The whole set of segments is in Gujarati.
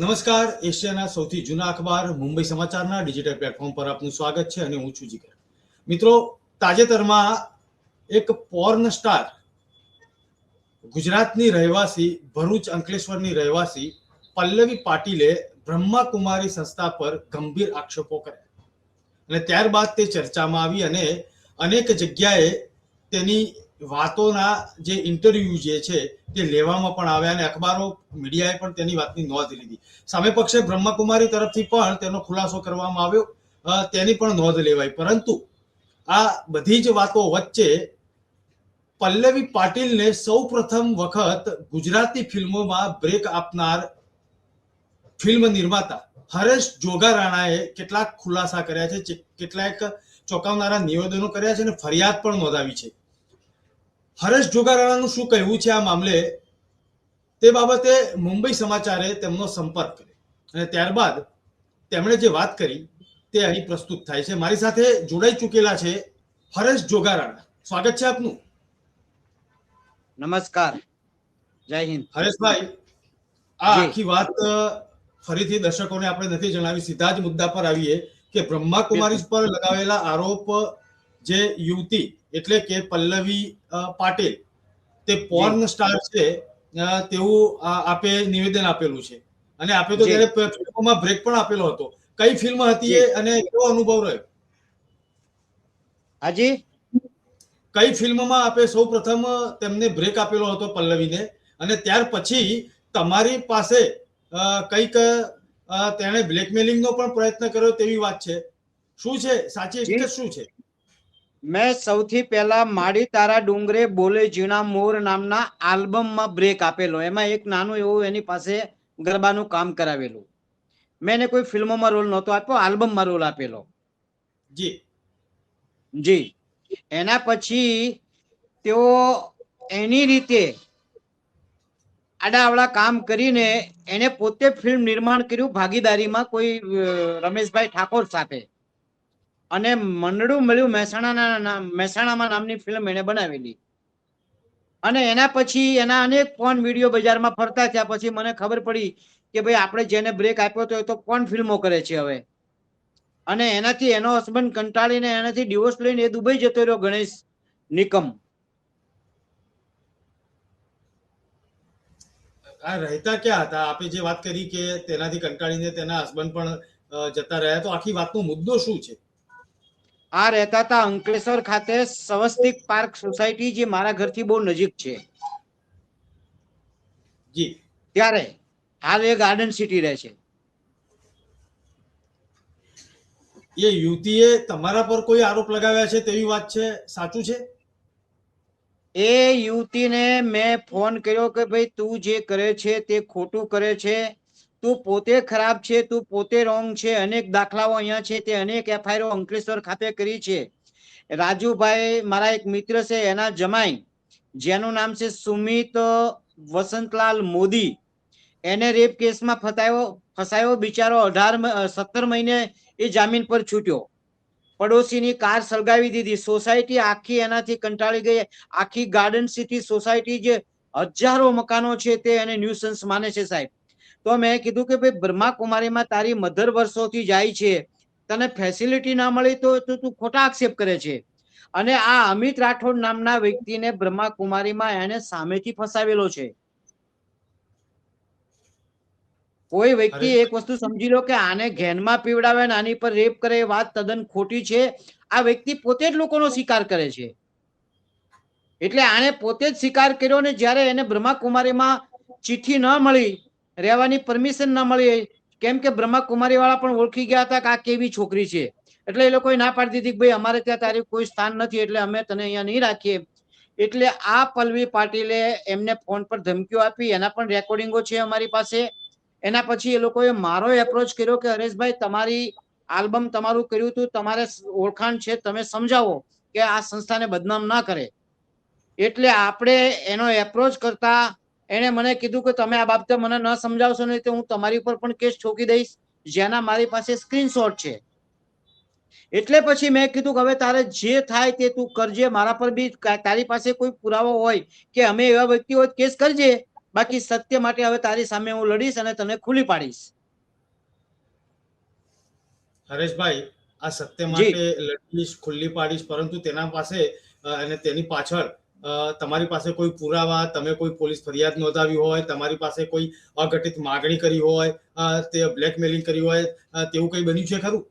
નમસ્કાર, એશિયાના સૌથી જૂના અખબાર મુંબઈ સમાચારના ડિજિટલ પ્લેટફોર્મ પર આપનું સ્વાગત છે અને હું છું જીગર. મિત્રો, તાજેતરમાં એક પોર્ન સ્ટાર ગુજરાતની રહેવાસી ભરૂચ અંકલેશ્વરની રહેવાસી પલ્લવી પાટીલે બ્રહ્માકુમારી સંસ્થા પર ગંભીર આક્ષેપો કર્યા. અને ત્યારબાદ તે ચર્ચામાં આવી અને અનેક જગ્યાએ તેની વાતોના જે ઇન્ટરવ્યુ જે છે તે લેવામાં પણ આવ્યા અને અખબારો મીડિયાએ પણ તેની વાતની નોંધ લીધી. સામે પક્ષે બ્રહ્માકુમારી તરફથી પણ તેનો ખુલાસો કરવામાં આવ્યો. તેની પણ નોંધ લેવાઈ. પરંતુ આ બધી જ વાતો વચ્ચે પલ્લવી પાટીલને સૌ પ્રથમ વખત ગુજરાતી ફિલ્મોમાં બ્રેક આપનાર ફિલ્મ નિર્માતા હરેશ જોગારાણાએ કેટલાક ખુલાસા કર્યા છે કેટલાક ચોંકાવનારા નિવેદનો કર્યા છે અને ફરિયાદ પણ નોંધાવી છે. હરેશ જોગારાણાનું શું કહેવું છે આ મામલે? તે બાબતે મુંબઈ સમાચારે તેમનો સંપર્ક કર્યો. અને ત્યારબાદ તેમણે જે વાત કરી તે અહીં પ્રસ્તુત થાય છે. મારી સાથે જોડાઈ ચૂકેલા છે હરેશ જોગારાણા. સ્વાગત છે આપનું. નમસ્કાર. જય હિન્દ. હરેશભાઈ આ. આખી વાત ફરીથી દર્શકોને આપણે નથી જણાવી. સીધા જ મુદ્દા પર આવીએ કે બ્રહ્માકુમારી પર લગાવેલા આરોપ જે યુવતી એટલે કે પલ્લવી પાટેલ તે પોર્ન સ્ટાર છે તેવું આપે નિવેદન આપેલું છે. અને આપે તો ત્યારે ફિલ્મોમાં બ્રેક પણ આપેલો હતો. કઈ ફિલ્મ હતી એ અને કેવો અનુભવ રહ્યો? હાજી? કઈ ફિલ્મમાં આપે સૌ પ્રથમ તેમને બ્રેક આપેલો હતો પલ્લવીને? અને ત્યાર પછી તમારી પાસે કંઈક તેણે બ્લેકમેલિંગનો પણ પ્રયત્ન કર્યો તેવી વાત છે. શું છે? સાચી હકીકત શું છે? મેં સૌથી પહેલા માડી તારા ડુંગરે બોલે જીણા મોર નામના આલ્બમમાં બ્રેક આપેલો. એમાં એક નાનું એવું એની પાસે ગરબાનું કામ કરાવેલું. મેં એને કોઈ ફિલ્મોમાં રોલ નહોતો આપ્યો આલ્બમમાં રોલ આપેલો. જી. જી. એના પછી તેઓ એની રીતે આડાવડા કામ કરીને એને પોતે ફિલ્મ નિર્માણ કર્યું ભાગીદારીમાં કોઈ રમેશભાઈ ઠાકોર સાથે. અને મંડળું મળ્યું મહેસાણાના નામ, મહેસાણામાં નામની ફિલ્મ એને બનાવેલી. અને એના પછી એના અનેક ફોન વીડિયો બજારમાં ફરતા થયા. પછી મને ખબર પડી કે ભાઈ આપણે જેને બ્રેક આપ્યો હતો એ તો કોણ ફિલ્મો કરે છે હવે? અને એનાથી એનો હસબન્ડ કંટાળીને એનાથી ડિવોર્સ લઈને એ દુબઈ જતો રહ્યો, ગણેશ નિકમ. આ રહેતા ક્યાં હતા? આપે જે વાત કરી કે તેનાથી કંટાળીને તેના હસબન્ડ પણ જતા રહ્યા. તો આખી વાતનો મુદ્દો શું છે? આ રહેતા હતા અંકલેશ્વર ખાતે સવસ્તિક પાર્ક સોસાયટી જે મારા ઘરથી બહુ નજીક છે. જી. ત્યારે હાલ એ ગાર્ડન સિટી રહે છે. એ યુવતીએ તમારા પર કોઈ આરોપ લગાવ્યા છે તેવી વાત છે? સાચું છે? એ યુવતીને મેં ફોન કર્યો કે ભાઈ તું જે કરે છે તે ખોટું કરે છે. તું પોતે ખરાબ છે, તું પોતે રોંગ છે, અનેક દાખલાઓ અહીંયા છે, તે અનેક એફઆઈઆર અંકલેશ્વર ખાતે કરી છે. રાજુભાઈ, મારા એક મિત્ર છે, એના જમાઈ, જેનું નામ છે સુમિત વસંતલાલ મોદી. એને રેપ કેસમાં ફસાયો ફસાયો બિચારો અઢાર સત્તર મહિને એ જામીન પર છૂટ્યો. પડોશીની કાર સળગાવી દીધી. સોસાયટી આખી એનાથી કંટાળી ગઈ. આખી ગાર્ડન સિટી સોસાયટી જે હજારો મકાનો છે, તે એને ન્યુસન્સ માને છે સાહેબ. તો મેં કીધું કે ભાઈ બ્રહ્માકુમારીમાં તારી મધર વર્ષોથી જાય છે તને ફેસિલિટી ના મળી તો તું ખોટા આક્ષેપ કરે છે. અને આ અમિત રાઠોડ નામના વ્યક્તિને બ્રહ્માકુમારીમાં એને સામેથી ફસાવેલો છે. કોઈ વ્યક્તિ એક વસ્તુ સમજી લો કે આને ઘેનમાં પીવડાવે ને આની પર રેપ કરે એ વાત તદ્દન ખોટી છે. આ વ્યક્તિ પોતે જ લોકોનો શિકાર કરે છે. એટલે આને પોતે જ શિકાર કર્યો ને જ્યારે એને બ્રહ્માકુમારીમાં ચિઠ્ઠી ન મળી રહેવાની પરમિશન ના મળી, કેમ કે બ્રહ્માકુમારી વાળા પણ ઓળખી ગયા હતા કે આ કેવી છોકરી છે. એટલે એ લોકોએ ના પાડી દીધી ભાઈ, અમારે ત્યાં તારી કોઈ સ્થાન નથી, એટલે અમે તને અહીંયા નહીં રાખીએ. એટલે આ પલ્લવી પાટીલે એમને ફોન પર ધમકીઓ આપી, એના પણ રેકોર્ડિંગો છે અમારી પાસે. એના પછી એ લોકોએ મારો એપ્રોચ કર્યો કે, હરેશભાઈ, તમારી આલ્બમ તમારું કર્યું હતું, તમારે ઓળખાણ છે, તમે સમજાવો કે આ સંસ્થાને બદનામ ના કરે. એટલે આપણે એનો એપ્રોચ કરતા એને મને કીધું કે તમે આ બાબતે મને ન સમજાવશો નહીં તો હું તમારી ઉપર પણ કેસ ઠોકી દઈશ જેના મારી પાસે સ્ક્રીનશોટ છે. એટલે પછી મેં કીધું કે હવે તારે જે થાય તે તું કરજે મારા પર બી તારી પાસે કોઈ પુરાવો હોય કે અમે એવા વ્યક્તિ હોય કેસ કરજે. બાકી સત્ય માટે હવે તારી સામે હું લડીશ અને તને ખુલ્લી પાડીશ. હરેશભાઈ આ સત્ય. માટે લડીશ ખુલ્લી પાડીશ પરંતુ તેના પાસે અને તેની પાછળ તમારી પાસે કોઈ પુરાવા, તમે કોઈ પોલીસ ફરિયાદ નોંધાવી હોય, તમારી પાસે કોઈ અઘટિત માગણી કરી હોય તે બ્લેકમેલિંગ કરી હોય તેવું કંઈ બન્યું છે ખરું?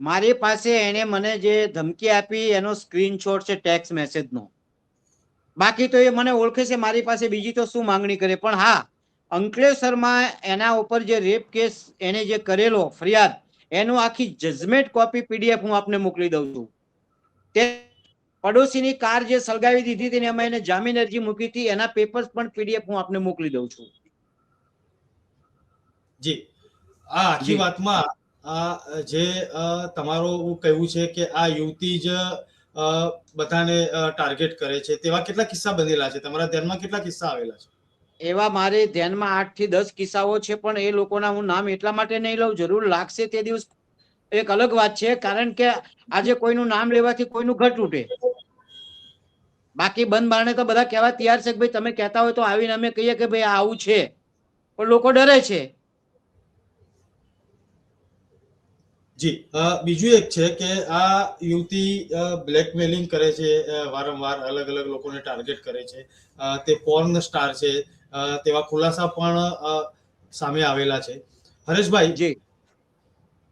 મારી પાસે એને મને જે ધમકી આપી, એનો સ્ક્રીનશોટ છે ટેક્સ મેસેજનો બાકી તો એ મને ઓળખે છે, મારી પાસે બીજી તો શું માંગણી કરે? પણ હા, અંકલેશ શર્મા એના ઉપર જે રેપ કેસ એને જે કરેલો ફરિયાદ, એનું આખી જજમેન્ટ કોપી પીડીએફ હું આપને મોકલી દઉં છું. તે પડોશીની કાર જે સળગાવી દીધી હતી ને એમાં એને જામીન અરજી મૂકી હતી. એના પેપર્સ પણ પીડીએફ હું આપને મોકલી દઉં છું. જી. આ આખી વાતમાં આ જે તમારો કહેવું છે કે આ યુવતી જ બધાને ટાર્ગેટ કરે છે. તેવા કેટલા કિસ્સા બનેલા છે? તમારા ધ્યાનમાં કેટલા કિસ્સા આવેલા છે? એવા મારે ધ્યાનમાં આઠથી દસ કિસ્સાઓ છે પણ એ લોકોના હું નામ એટલા માટે નહીં લઉં. જરૂર લાગશે તે દિવસ. એક અલગ વાત છે કારણ કે આજે કોઈનું નામ લેવાથી કોઈનું ઘટ ઉઠે બાકી બંધ બારણે તો બધા કહેવા તૈયાર છે કે ભાઈ તમે કહેતા હોય તો આવીને અમે કહીએ કે ભાઈ આવું છે. પણ લોકો ડરે છે. જી બીજું એક છે કે આ યુવતી બ્લેકમેલિંગ કરે છે વારંવાર અલગ અલગ લોકોને ટાર્ગેટ કરે છે. તે પોર્ન સ્ટાર છે. તેવા ખુલાસા પણ સામે આવેલા છે. હરેશભાઈ જી.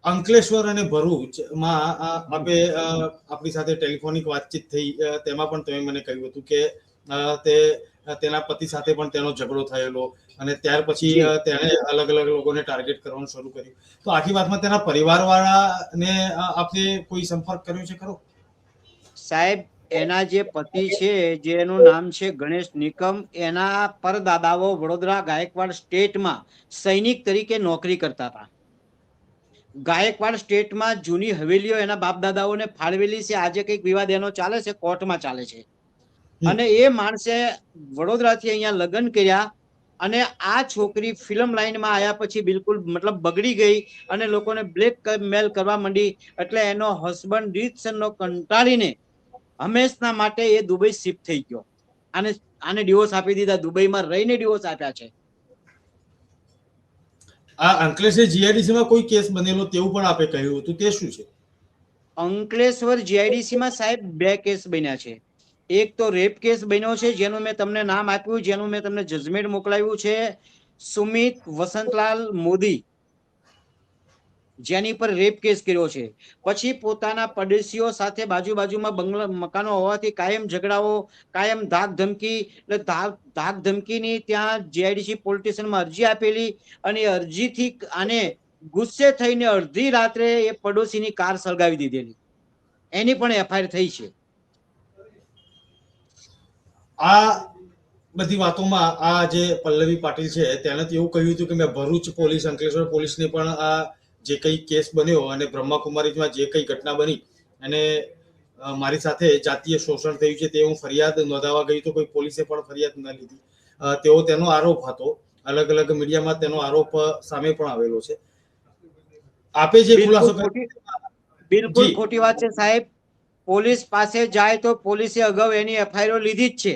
અંકલેશ્વર અને ભરૂચમાં અ, આપે આપણી સાથે ટેલિફોનિક વાતચીત થઈ તેમાં પણ તમે મને કહ્યું હતું કે તે તેના પતિ સાથે પણ તેનો ઝઘડો થયેલો અને ત્યાર પછી તેણે અલગ અલગ લોકોને ટાર્ગેટ કરવાનું શરૂ કર્યું. તો આખી વાતમાં તેના પરિવારવાળાને અ, આપે કોઈ સંપર્ક કર્યો છે ખરો? સાહેબ એના જે પતિ છે જેનું નામ છે ગણેશ નિકમ એના પરદાદાઓ વડોદરા ગાયકવાડ સ્ટેટમાં સૈનિક તરીકે નોકરી કરતા હતા. ગાયકવાડ સ્ટેટમાં જૂની હવેલીઓ એના બાપ દાદાઓને ફાળવેલી છે. આજે કંઈક વિવાદ એનો ચાલે છે કોર્ટમાં ચાલે છે. અને એ માણસે વડોદરાથી અહીંયા લગ્ન કર્યા અને આ છોકરી ફિલ્મ લાઈનમાં આવ્યા પછી બિલકુલ મતલબ બગડી ગઈ અને લોકોને બ્લેક મેલ કરવા માંડી. એટલે એનો હસબન્ડ રીતસરનો કંટાળીને હંમેશના માટે એ દુબઈ શિફ્ટ થઈ ગયો. અને આને ડિવોર્સ આપી દીધા. દુબઈમાં રહીને ડિવોર્સ આપ્યા છે. આ અંકલેશ્વર જીઆઈડીસી માં કોઈ કેસ બનેલો તેવું પણ આપે કહ્યું હતું, તે શું છે? અંકલેશ્વર જીઆઈડીસી માં સાહેબ બે કેસ બન્યા છે. એક તો રેપ કેસ બન્યો છે, જેનું મેં તમને નામ આપ્યું, જેનું મેં તમને જજમેન્ટ મોકલાવ્યું છે. સુમિત વસંતલાલ મોદી. જેની પર રેપ કેસ કર્યો છે. પછી પોતાના પડોશીઓ સાથે બાજુ બાજુમાં બંગલા, મકાનો હોવાથી કાયમ ઝઘડાઓ, કાયમ ધાક ધમકી, એટલે ધાક ધમકીની ત્યાં જીઆઈડીસી પોલીસ અરજી આપેલી અને અરજીથી આને ગુસ્સે થઈને અડધી રાત્રે એ પડોશીની કાર સળગાવી દીધેલી. એની પણ એફઆઈઆર થઈ છે. આ બધી વાતોમાં આ જે પલ્લવી પાટીલ છે, તેણે એવું કહ્યું હતું કે મેં ભરૂચ પોલીસ, અંકલેશ્વર પોલીસને પણ આ જે કઈ કેસ બન્યો અને બ્રહ્માકુમારીમાં જે કઈ ઘટના બની અને મારી સાથે જાતીય શોષણ થયું છે તે હું ફરિયાદ નોંધાવા ગઈ તો કોઈ પોલીસે પણ ફરિયાદ ન લીધી. તેઓ તેનો આરોપ હતો. અલગ અલગ મીડિયામાં તેનો આરોપ સામે પણ આવેલો છે. આપે જે ખુલાસો બિલકુલ ખોટી- વાત છે સાહેબ. પોલીસ પાસે જાય તો પોલીસે અગાઉ એની એફઆઈઆર લીધી જ છે.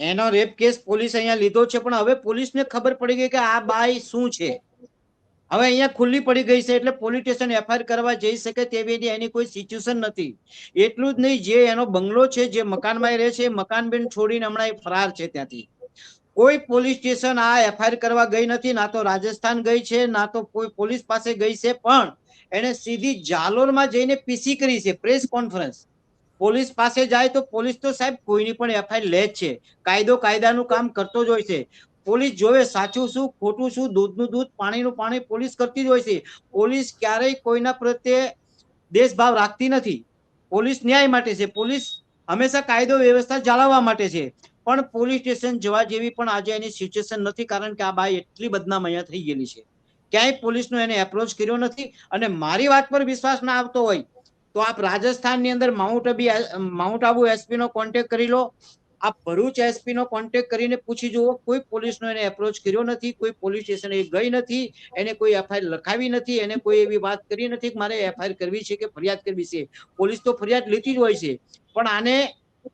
એનો રેપ કેસ પોલીસ અહીંયા લીધો છે પણ હવે પોલીસને ખબર પડી ગઈ કે આ બાઈ શું છે? હવે અહીંયા ખુલ્લી પડી ગઈ છે એટલે પોલીસ સ્ટેશન એફઆઈઆર કરવા જઈ શકે તેવી એની- કોઈ સિચ્યુએશન નથી. એટલું જ નહીં, જે એનો બંગલો છે, જે મકાનમાં રહે છે, એ મકાન બિન છોડીને હમણાં એ ફરાર છે ત્યાંથી. કોઈ પોલીસ સ્ટેશન આ એફઆઈઆર કરવા ગઈ નથી, ના તો રાજસ્થાન ગઈ છે, ના તો કોઈ પોલીસ પાસે ગઈ છે, પણ એને સીધી જાલોરમાં જઈને પીસી કરી છે, પ્રેસ કોન્ફરન્સ. પોલીસ પાસે જાય તો પોલીસ તો સાહેબ કોઈની પણ એફઆઈઆર લે જ છે. કાયદો કાયદાનું કામ કરતો જ હોય છે. પોલીસ જોવે, સાચું શું, ખોટું શું, દૂધનું દૂધ, પાણીનું પાણી પોલીસ કરતી જ હોય છે. પોલીસ ક્યારેય કોઈના પ્રત્યે દેશભાવ રાખતી નથી. પોલીસ ન્યાય માટે છે. પોલીસ હંમેશા કાયદો વ્યવસ્થા જાળવવા માટે છે. પણ પોલીસ સ્ટેશન જવા જેવી પણ આજે એની સિચ્યુએશન નથી કારણ કે આ બાઈ એટલી બદનામ અહીંયા થઈ ગયેલી છે. ક્યાંય પોલીસનો એને એપ્રોચ કર્યો નથી અને મારી વાત પર વિશ્વાસ ના આવતો હોય, તો આપ રાજસ્થાનની અંદર માઉન્ટ અબી માઉન્ટ આબુ એસપી નો કોન્ટેક્ટ કરી લો. આપ ભરૂચ એસપી નો કોન્ટેક્ટ કરીને પૂછી જુઓ. કોઈ પોલીસનો એને એપ્રોચ કર્યો નથી, કોઈ પોલીસ સ્ટેશન ગઈ નથી, એને કોઈ એફઆઈઆર લખાવી નથી, એને કોઈ એવી વાત કરી નથી કે મારે એફઆઈઆર કરવી છે કે ફરિયાદ કરવી છે. પોલીસ તો ફરિયાદ લેતી જ હોય છે. પણ આને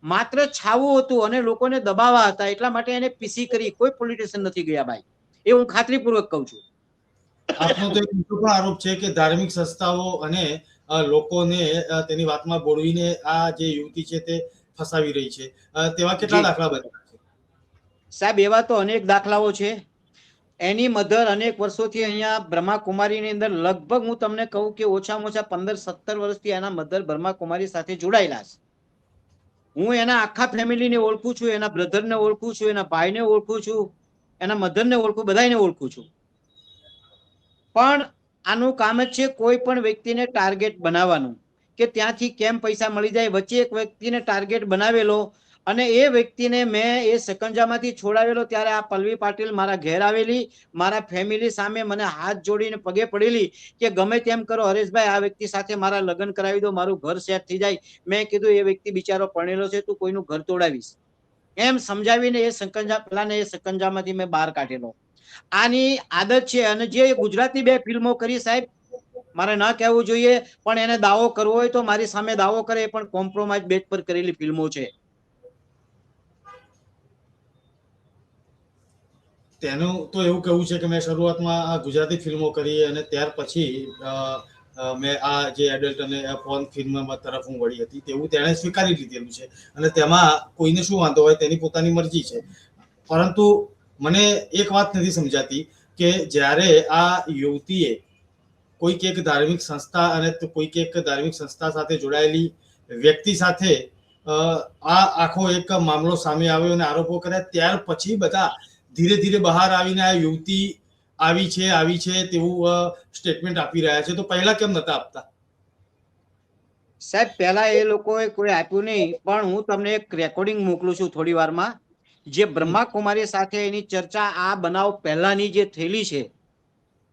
માત્ર છાવું હતું અને લોકોને દબાવવા હતા, એટલા માટે એને પીસી કરી. કોઈ પોલિટિશિયન નથી ગયા ભાઈ. એ હું ખાતરીપૂર્વક કહું છું. આપનો તો બીજો પણ આરોપ છે કે ધાર્મિક સંસ્થાઓ અને લોકોને તેની વાતમાં બોળવીને આ જે યુવતી છે તે ફસાવી રહી છે. તેવા કેટલા દાખલા બન્યા છે? સાહેબ એવા તો અનેક દાખલાઓ છે. એની મધર અનેક વર્ષોથી અહીંયા બ્રહ્માકુમારીની અંદર લગભગ હું તમને કહું કે ઓછામાં ઓછા પંદર સત્તર વર્ષથી એના મધર બ્રહ્માકુમારી સાથે જોડાયેલા છે. હું એના આખા ફેમિલીને ઓળખું છું એના બ્રધરને ઓળખું છું એના ભાઈને ઓળખું છું એના મધરને ઓળખું બધાને ઓળખું છું. પણ આનું કામ જ છે કોઈ પણ વ્યક્તિને ટાર્ગેટ બનાવવાનું. કે ત્યાંથી કેમ પૈસા મળી જાય? વચ્ચે એક વ્યક્તિને ટાર્ગેટ બનાવેલો અને એ વ્યક્તિને મેં એ સકંજામાંથી છોડાવેલો ત્યારે આ પલ્લવી પાટીલ મારા ઘેર આવેલી, મારા ફેમિલી સામે મને હાથ જોડીને પગે પડેલી કે ગમે તેમ કરો હરેશભાઈ, આ વ્યક્તિ સાથે મારા લગ્ન કરાવી દો, મારું ઘર સેટ થઈ જાય. મેં કીધું, એ વ્યક્તિ બિચારો પરણેલો છે, તું કોઈનું ઘર તોડાવીશ. એમ સમજાવીને એ સકંજા પેલાને એ સકંજામાંથી મેં બહાર કાઢેલો. આની આદત છે અને જે ગુજરાતી બે ફિલ્મો કરી સાહેબ મારે ન કહેવું જોઈએ, પણ એને દાવો કરવો હોય તો મારી સામે દાવો કરે પણ કોમ્પ્રોમાઇઝ બેટ પર કરેલી ફિલ્મો છે. તેનું તો એવું કહેવું છે કે મેં શરૂઆતમાં આ ગુજરાતી ફિલ્મો કરી અને ત્યાર પછી મેં આ જે એડલ્ટ અને ફોન ફિલ્મમાં તરફ હું વળી હતી, તેવું તેણે સ્વીકારી લીધેલું છે. અને તેમાં કોઈને શું વાંધો હોય તેની પોતાની મરજી છે. પરંતુ મને એક વાત નથી સમજાતી કે જ્યારે આ યુવતીએ કોઈક એક ધાર્મિક સંસ્થા અને કોઈક એક ધાર્મિક સંસ્થા સાથે જોડાયેલી વ્યક્તિ સાથે આ આખો એક મામલો સામે આવ્યો અને આરોપો કર્યા. ત્યાર પછી બધા ધીરે ધીરે બહાર આવીને આ યુવતી આવી છે આવી છે તેવું સ્ટેટમેન્ટ આપી રહ્યા છે. તો પહેલા કેમ નતા આપતા? સાહેબ, પહેલા એ લોકોએ કોઈ આપ્યું નહીં, પણ હું તમને એક રેકોર્ડિંગ મોકલું છું થોડી વારમાં. જે બ્રહ્માકુમારી સાથે એની ચર્ચા આ બનાવ પહેલાની જે થયેલી છે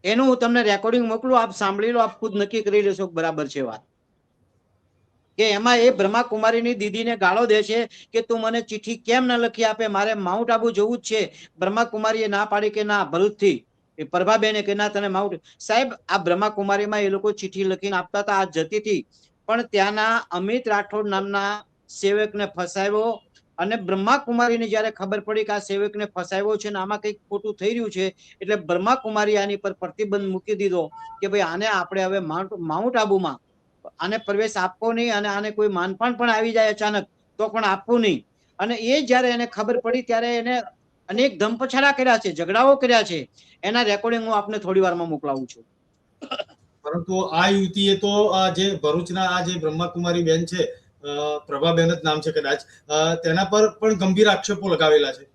એનું હું તમને રેકોર્ડિંગ મોકલું, આપ સાંભળી લો, આપ ખુદ નક્કી કરી લેશો બરાબર છે વાત. કે એમાં એ બ્રહ્માકુમારીની દીદીને ગાળો દે છે કે તું મને ચિઠ્ઠી કેમ ન લખી આપે? મારે માઉન્ટ આબુ જવું જ છે. બ્રહ્માકુમારીએ ના પાડી કે ના ભરૂચથી એ પ્રભાબેને કે ના તને માઉન્ટ સાહેબ, આ બ્રહ્માકુમારીમાં એ લોકો ચિઠ્ઠી લખીને આપતા હતા, આ જતી હતી. પણ ત્યાંના અમિત રાઠોડ નામના સેવકને ફસાવ્યો. અને બ્રહ્માકુમારીને જ્યારે ખબર પડી કે આ સેવકને ફસાવ્યો છે ને આમાં કંઈક ખોટું થઈ રહ્યું છે, એટલે બ્રહ્માકુમારી આની પર પ્રતિબંધ મૂકી દીધો કે ભાઈ આને આપણે હવે માઉન્ટ માઉન્ટ આબુમાં આને પ્રવેશ આપવો નહીં અને આને કોઈ માનપાન પણ આવી જાય અચાનક, તો પણ આપવું નહીં. અને એ જ્યારે એને ખબર પડી ત્યારે એને અનેક ધમપછાડા કર્યા છે, ઝઘડાઓ કર્યા છે. એના રેકોર્ડિંગ હું આપને થોડી વારમાં મોકલાવું છું. પરંતુ આ યુવતીએ તો આ જે ભરૂચના આ જે બ્રહ્માકુમારી બેન છે પ્રભાબેન જ નામ છે કદાચ. તેના પર પણ ગંભીર આક્ષેપો લગાવેલા છે.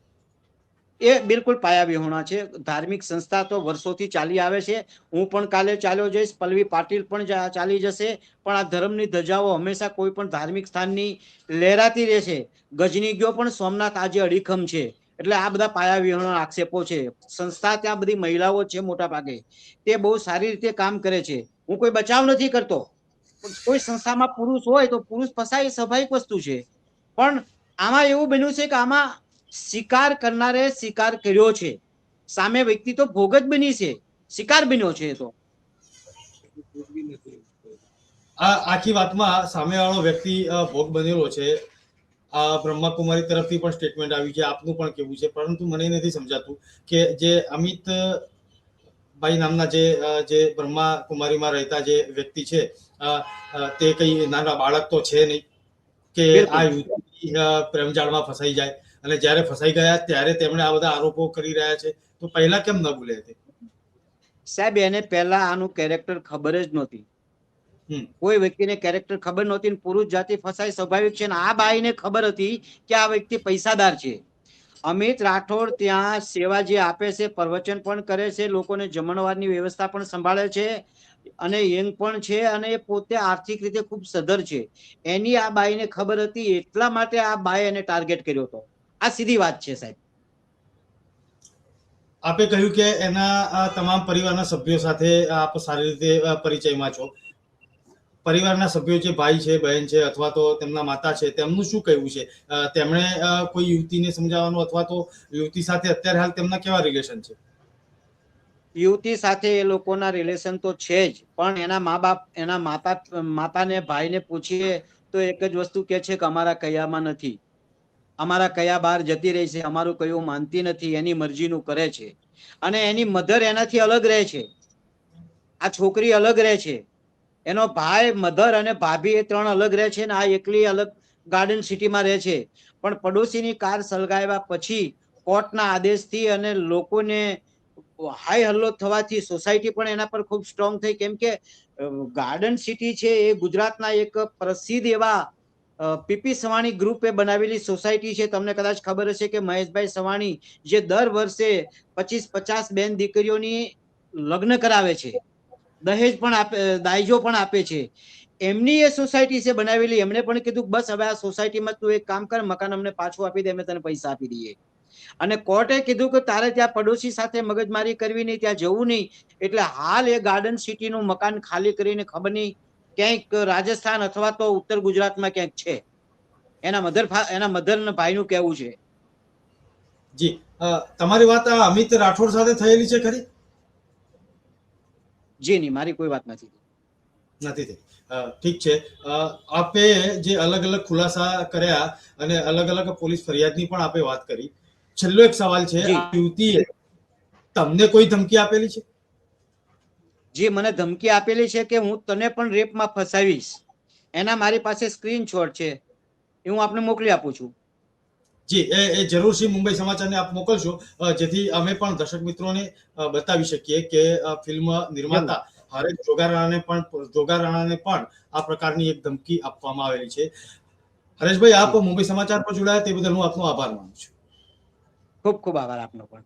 એ બિલકુલ પાયા વિહોણા છે. ધાર્મિક સંસ્થા તો વર્ષોથી ચાલી આવે છે. હું પણ કાલે ચાલ્યો જઈશ. પલ્લવી પાટીલ પણ ચાલી જશે. પણ આ ધર્મની ધજાઓ હંમેશા કોઈ પણ ધાર્મિક સ્થાનની લહેરાતી રહેશે ગજની ગયો પણ સોમનાથ આજે અડીખમ છે. એટલે આ બધા પાયા વિહોણા આક્ષેપો છે. સંસ્થા ત્યાં બધી મહિલાઓ છે મોટા ભાગે તે બહુ સારી રીતે કામ કરે છે. હું કોઈ બચાવ નથી કરતો. કોઈ સંસ્થામાં પુરુષ હોય તો પુરુષ ફસાય એ સ્વાભાવિક વસ્તુ છે. પણ આમાં એવું બન્યું છે કે આમાં શિકાર કરનારે શિકાર કર્યો છે. સામે વ્યક્તિ તો ભોગ જ બની છે. શિકાર બન્યો છે તો. આ આખી વાતમાં સામેવાળો વ્યક્તિ ભોગ બનેલો છે. આ બ્રહ્માકુમારી તરફથી પણ સ્ટેટમેન્ટ આવી છે. આપનું પણ કેવું છે? પરંતુ મને નથી સમજાતું કે જે અમિત ભાઈ નામના જે જે બ્રહ્માકુમારીમાં રહેતા જે વ્યક્તિ છે તે કઈ નાના બાળક તો છે નહીં કે આ યુવતી પ્રેમજાળમાં ફસાઈ જાય. અને જ્યારે ફસાઈ ગયા ત્યારે તેમણે આ બધા આરોપો કરી રહ્યા છે. તો પહેલા કેમ ન ભૂલે તે? સાહેબ એને પહેલા આનું કેરેક્ટર ખબર જ નહોતી. કોઈ વ્યક્તિને કેરેક્ટર ખબર નહોતી પુરુષ જાતિ ફસાય સ્વાભાવિક છે અને આ બાઈને ખબર હતી કે આ વ્યક્તિ પૈસાદાર છે. અમિત રાઠોડ ત્યાં સેવા જે આપે છે, પ્રવચન પણ કરે છે, લોકોને જમણવારની વ્યવસ્થા પણ સંભાળે છે અને યંગ પણ છે અને પોતે આર્થિક રીતે ખૂબ સધર છે. એની આ બાઈને ખબર હતી, એટલા માટે આ બાઈ એને ટાર્ગેટ કર્યો હતો. આ સીધી વાત છે, સાહેબ. આપે કહ્યું કે એના તમામ પરિવારના સભ્યો સાથે આપ સારી રીતે પરિચયમાં છો. પરિવારના સભ્યો જે ભાઈ છે, બહેન છે અથવા તો તેમના માતા છે, તેમનું શું કહેવું છે? તેમણે કોઈ યુવતીને સમજાવવાનું અથવા તો યુવતી સાથે અત્યારે હાલ તેમના કેવા રિલેશન છે? યુવતી સાથે એ લોકોના રિલેશન તો છે જ, પણ એના મા બાપ એના માતા, માતાને, ભાઈને પૂછીએ તો એક જ વસ્તુ કે છે કે અમારા કયામાં નથી. અમારા કયા બહાર જતી રહી છે, અમારું કયું માનતી નથી, એની મરજીનું કરે છે. અને એની મધર એનાથી અલગ રહે છે. આ છોકરી અલગ રહે છે. એનો ભાઈ, મધર અને ભાભી એ ત્રણ અલગ રહે છે ને આ એકલી અલગ ગાર્ડન સિટીમાં રહે છે. પણ પડોશીની કાર સળગાવ્યા પછી કોર્ટના આદેશથી અને લોકોને હાઈ હલ્લો થવાથી સોસાયટી પણ એના પર ખૂબ સ્ટ્રોંગ થઈ. કેમ કે ગાર્ડન સિટી છે એ ગુજરાતના એક પ્રસિદ્ધ એવા પીપી સવાણી ગ્રુપે બનાવેલી સોસાયટી છે. તમને કદાચ ખબર હશે કે મહેશભાઈ સવાણી જે દર વર્ષે પચીસ પચાસ બેન દીકરીઓની લગ્ન કરાવે છે. દહેજ પણ આપે, દાયજો પણ આપે છે. એમની એ સોસાયટી છે બનાવેલી, એમણે પણ કીધું બસ હવે આ સોસાયટીમાં તું એક કામ કર, મકાન અમને પાછું આપી દે, અમે તને પૈસા આપી દઈએ. અને કોર્ટે કીધું કે તારે ત્યાં પડોશી સાથે મગજમારી કરવી નહીં, ત્યાં જવું નહીં. એટલે હાલ એ ગાર્ડન સિટીનું મકાન ખાલી કરીને ખબર નહીં ક્યાંક રાજસ્થાન અથવા તો ઉત્તર ગુજરાતમાં ક્યાંક છે. એના મધર એના મધર ભાઈનું કહેવું છે. જી તમારી વાત અમિત રાઠોડ સાથે થયેલી છે ખરી? જી નહીં મારી કોઈ વાત નથી નથી થઈ. ઠીક છે. આપે જે અલગ અલગ ખુલાસા કર્યા અને અલગ અલગ પોલીસ ફરિયાદની પણ આપે વાત કરી. છેલ્લો એક સવાલ છે યુવતીએ તમને કોઈ ધમકી આપેલી છે? જે મને ધમકી આપેલી છે કે હું તને પણ રેપમાં ફસાવીશ. એના મારી પાસે સ્ક્રીનશોટ છે. એ હું આપને મોકલી આપું છું. જી એ એ જરૂરથી મુંબઈ સમાચારને આપ મોકલશો. જેથી અમે પણ દર્શક મિત્રોને બતાવી શકીએ કે ફિલ્મ નિર્માતા હરેક જોગારાણાને પણ જોગારાણાને પણ આ પ્રકારની એક ધમકી આપવામાં આવેલી છે. હરેશભાઈ આપ મુંબઈ સમાચાર પર જોડાયા તે બદલ હું આપનો આભાર માનું છું. ખૂબ ખૂબ આભાર આપનો પણ.